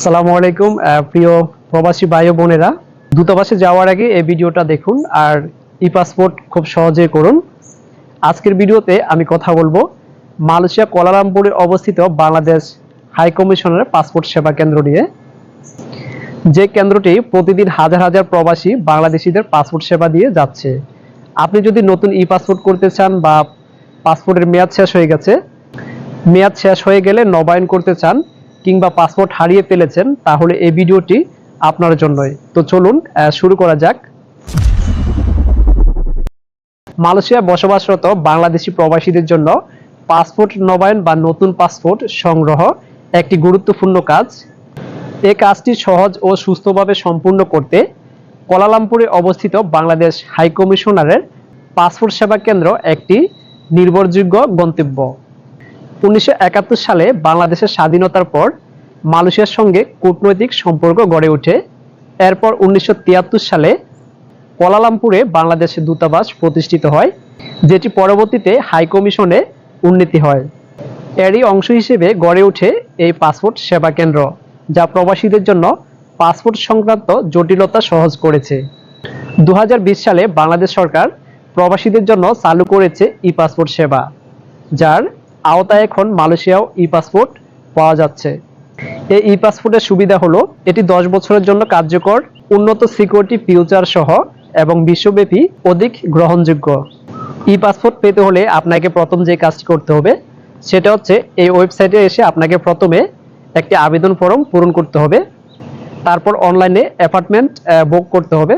আসসালামু আলাইকুম প্রিয় প্রবাসী ভাই বোনেরা। দূতাবাসে যাওয়ার আগে এই ভিডিওটা দেখুন আর ই পাসপোর্ট খুব সহজে করুন। আজকের ভিডিওতে আমি কথা বলব মালয়েশিয়া কোলালামপুরে অবস্থিত বাংলাদেশ হাই কমিশনের পাসপোর্ট সেবা কেন্দ্র নিয়ে। যে কেন্দ্রটি প্রতিদিন হাজার হাজার প্রবাসী বাংলাদেশিদের পাসপোর্ট সেবা দিয়ে যাচ্ছে। আপনি যদি নতুন ই পাসপোর্ট করতে চান বা পাসপোর্টের মেয়াদ শেষ হয়ে গেছে, মেয়াদ শেষ হয়ে গেলে নবায়ন করতে চান কিংবা পাসপোর্ট হারিয়ে ফেলেছেন, তাহলে এই ভিডিওটি আপনার জন্যই। তো চলুন শুরু করা যাক। মালয়েশিয়া বসবাসরত বাংলাদেশি প্রবাসীদের জন্য পাসপোর্ট নবায়ন বা নতুন পাসপোর্ট সংগ্রহ একটি গুরুত্বপূর্ণ কাজ। এই কাজটি সহজ ও সুস্থভাবে সম্পূর্ণ করতে কোলালামপুরে অবস্থিত বাংলাদেশ হাইকমিশনারের পাসপোর্ট সেবা কেন্দ্র একটি নির্ভরযোগ্য গন্তব্য। উনিশশো একাত্তর সালে বাংলাদেশের স্বাধীনতার পর মালয়েশিয়ার সঙ্গে কূটনৈতিক সম্পর্ক গড়ে ওঠে। এরপর উনিশশো তিয়াত্তর সালে কোলালামপুরে বাংলাদেশের দূতাবাস প্রতিষ্ঠিত হয়, যেটি পরবর্তীতে হাই কমিশনে উন্নতি হয়। এরই অংশ হিসেবে গড়ে ওঠে এই পাসপোর্ট সেবা কেন্দ্র, যা প্রবাসীদের জন্য পাসপোর্ট সংক্রান্ত জটিলতা সহজ করেছে। দু হাজার বিশ সালে বাংলাদেশ সরকার প্রবাসীদের জন্য চালু করেছে ই পাসপোর্ট সেবা, যার আওতায় এখন মালয়েশিয়াও ই পাসপোর্ট পাওয়া যাচ্ছে। এই ই পাসপোর্টের সুবিধা হলো, এটি দশ বছরের জন্য কার্যকর, উন্নত সিকিউরিটি ফিউচার সহ এবং বিশ্বব্যাপী অধিক গ্রহণযোগ্য। ই পাসপোর্ট পেতে হলে আপনাকে প্রথম যে কাজটি করতে হবে, সেটা হচ্ছে এই ওয়েবসাইটে এসে আপনাকে প্রথমে একটি আবেদন ফর্ম পূরণ করতে হবে। তারপর অনলাইনে অ্যাপার্টমেন্ট বুক করতে হবে।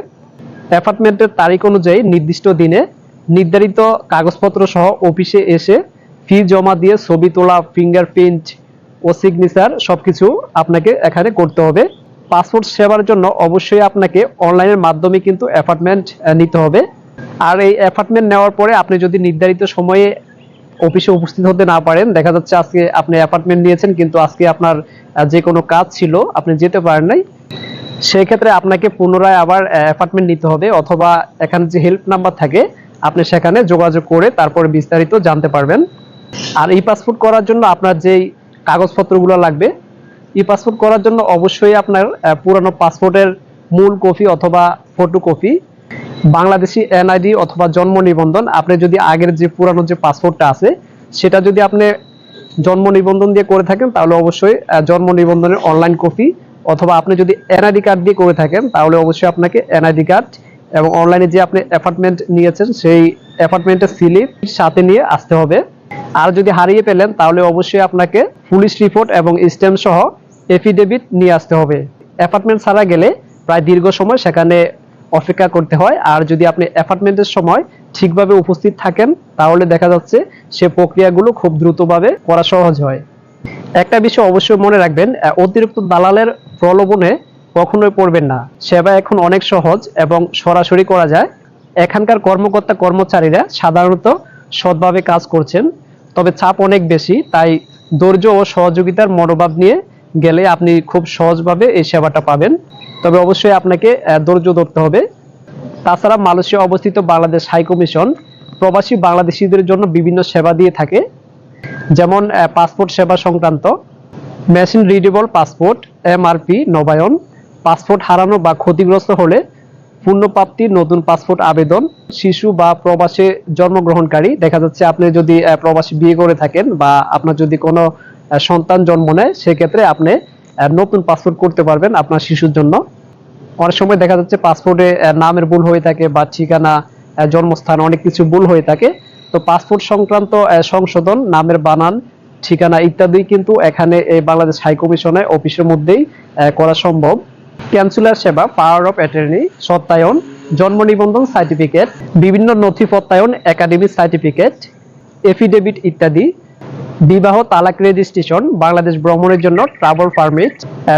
অ্যাপার্টমেন্টের তারিখ অনুযায়ী নির্দিষ্ট দিনে নির্ধারিত কাগজপত্র সহ অফিসে এসে ফি জমা দিয়ে ছবি তোলা ফিঙ্গারপ্রিন্ট ও সিগনেচার সবকিছু আপনাকে এখানে করতে হবে। পাসপোর্ট সেবার জন্য অবশ্যই আপনাকে অনলাইনের মাধ্যমে কিন্তু অ্যাপার্টমেন্ট নিতে হবে। আর এই অ্যাপার্টমেন্ট নেওয়ার পরে আপনি যদি নির্ধারিত সময়ে অফিসে উপস্থিত হতে না পারেন, দেখা যাচ্ছে আজকে আপনি অ্যাপার্টমেন্ট নিয়েছেন, কিন্তু আজকে আপনার যে কোনো কাজ ছিল, আপনি যেতে পারেন নাই সেই ক্ষেত্রে আপনাকে পুনরায় আবার অ্যাপার্টমেন্ট নিতে হবে অথবা এখানে যে হেল্প নাম্বার থাকে, আপনি সেখানে যোগাযোগ করে তারপরে বিস্তারিত জানতে পারবেন। আর ই পাসপোর্ট করার জন্য আপনার যেই কাগজপত্রগুলো লাগবে ই পাসপোর্ট করার জন্য অবশ্যই আপনার পুরানো পাসপোর্টের মূল কপি অথবা ফটো কপি বাংলাদেশি এনআইডি অথবা জন্ম নিবন্ধন, আপনি যদি আগের যে পুরানো যে পাসপোর্টটা আছে, সেটা যদি আপনি জন্ম নিবন্ধন দিয়ে করে থাকেন, তাহলে অবশ্যই জন্ম নিবন্ধনের অনলাইন কপি অথবা আপনি যদি এনআইডি কার্ড দিয়ে করে থাকেন, তাহলে অবশ্যই আপনাকে এনআইডি কার্ড এবং অনলাইনে যে আপনি অ্যাপার্টমেন্ট নিয়েছেন, সেই অ্যাপার্টমেন্টের স্লিপ সাথে নিয়ে আসতে হবে। আর যদি হারিয়ে পেলেন তাহলে অবশ্যই আপনাকে পুলিশ রিপোর্ট এবং স্ট্যাম্প সহ এফিডেভিট নিয়ে আসতে হবে। অ্যাপার্টমেন্ট ছাড়া গেলে প্রায় দীর্ঘ সময় সেখানে অপেক্ষা করতে হয়। আর যদি আপনি অ্যাপার্টমেন্টের সময় ঠিকভাবে উপস্থিত থাকেন, তাহলে দেখা যাচ্ছে সে প্রক্রিয়াগুলো খুব দ্রুতভাবে করা সহজ হয়। একটা বিষয় অবশ্যই মনে রাখবেন অতিরিক্ত দালালের প্রলোভনে কখনোই পড়বেন না। সেবা এখন অনেক সহজ এবং সরাসরি করা যায়। এখানকার কর্মকর্তা কর্মচারীরা সাধারণত সৎভাবে কাজ করছেন। তবে চাপ অনেক বেশি, তাই ধৈর্য ও সহযোগিতার মনোভাব নিয়ে গেলে আপনি খুব সহজভাবে এই সেবাটা পাবেন। তবে অবশ্যই আপনাকে ধৈর্য ধরতে হবে। তাছাড়া মালয়েশিয়া অবস্থিত বাংলাদেশ হাই কমিশন প্রবাসী বাংলাদেশিদের জন্য বিভিন্ন সেবা দিয়ে থাকে, যেমন পাসপোর্ট সেবা সংক্রান্ত, মেশিন রিডেবল পাসপোর্ট, এমআরপি, নবায়ন, পাসপোর্ট হারানো বা ক্ষতিগ্রস্ত হলে পুনঃপ্রাপ্তি নতুন পাসপোর্ট আবেদন, শিশু বা প্রবাসে জন্মগ্রহণকারী। দেখা যাচ্ছে আপনি যদি প্রবাসী বিয়ে করে থাকেন বা আপনার যদি কোনো সন্তান জন্ম নেয়, সেক্ষেত্রে আপনি নতুন পাসপোর্ট করতে পারবেন আপনার শিশুর জন্য। অনেক সময় দেখা যাচ্ছে পাসপোর্টে নামের ভুল হয়ে থাকে বা ঠিকানা জন্মস্থান, অনেক কিছু ভুল হয়ে থাকে। তো পাসপোর্ট সংক্রান্ত সংশোধন, নামের বানান, ঠিকানা ইত্যাদি কিন্তু এখানে এই বাংলাদেশ হাই কমিশনের অফিসের মধ্যেই করা সম্ভব। ক্যান্সুলার সেবা পাওয়ার অফ অ্যাটর্নি সত্যায়ন জন্ম নিবন্ধন সার্টিফিকেট বিভিন্ন নথি প্রত্যায়ন একাডেমিক সার্টিফিকেট এফিডেভিট ইত্যাদি, বিবাহ তালাক রেজিস্ট্রেশন বাংলাদেশ ভ্রমণের জন্য ট্রাভেল পারমিট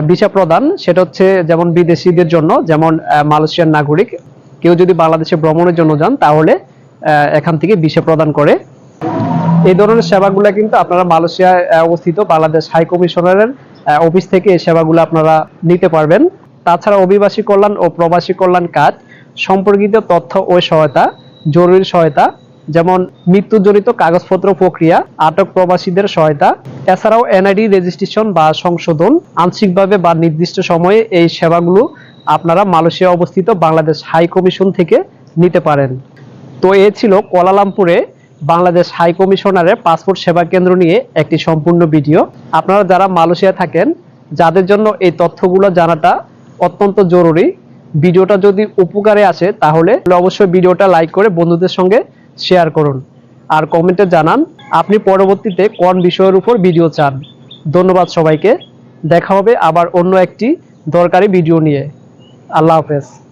ভিসা প্রদান, সেটা হচ্ছে যেমন বিদেশিদের জন্য, যেমন মালয়েশিয়ার নাগরিক। কেউ যদি বাংলাদেশে ভ্রমণের জন্য যান, তাহলে এখান থেকে ভিসা প্রদান করে। এই ধরনের সেবাগুলো কিন্তু আপনারা মালয়েশিয়ায় অবস্থিত বাংলাদেশ হাই কমিশনারের অফিস থেকে এই সেবাগুলো আপনারা নিতে পারবেন। তাছাড়া অভিবাসী কল্যাণ ও প্রবাসী কল্যাণ কাজ সম্পর্কিত তথ্য ও সহায়তা, জরুরি সহায়তা, যেমন মৃত্যুজনিত কাগজপত্র প্রক্রিয়া, আটক প্রবাসীদের সহায়তা, এছাড়াও এনআইডি রেজিস্ট্রেশন বা সংশোধন, আংশিকভাবে বা নির্দিষ্ট সময়ে এই সেবাগুলো আপনারা মালয়েশিয়া অবস্থিত বাংলাদেশ হাই কমিশন থেকে নিতে পারেন। তো এ ছিল কোয়ালালামপুরে বাংলাদেশ হাই কমিশনারের পাসপোর্ট সেবা কেন্দ্র নিয়ে একটি সম্পূর্ণ ভিডিও। আপনারা যারা মালয়েশিয়া থাকেন, যাদের জন্য এই তথ্যগুলো জানাটা অত্যন্ত জরুরি। ভিডিওটা যদি উপকারে আসে, তাহলে অবশ্যই ভিডিওটা লাইক করে বন্ধুদের সঙ্গে শেয়ার করুন। আর কমেন্টে জানান, আপনি পরবর্তীতে কোন বিষয়ের উপর ভিডিও চান। ধন্যবাদ সবাইকে। দেখা হবে আবার অন্য একটি দরকারি ভিডিও নিয়ে। আল্লাহ হাফেজ।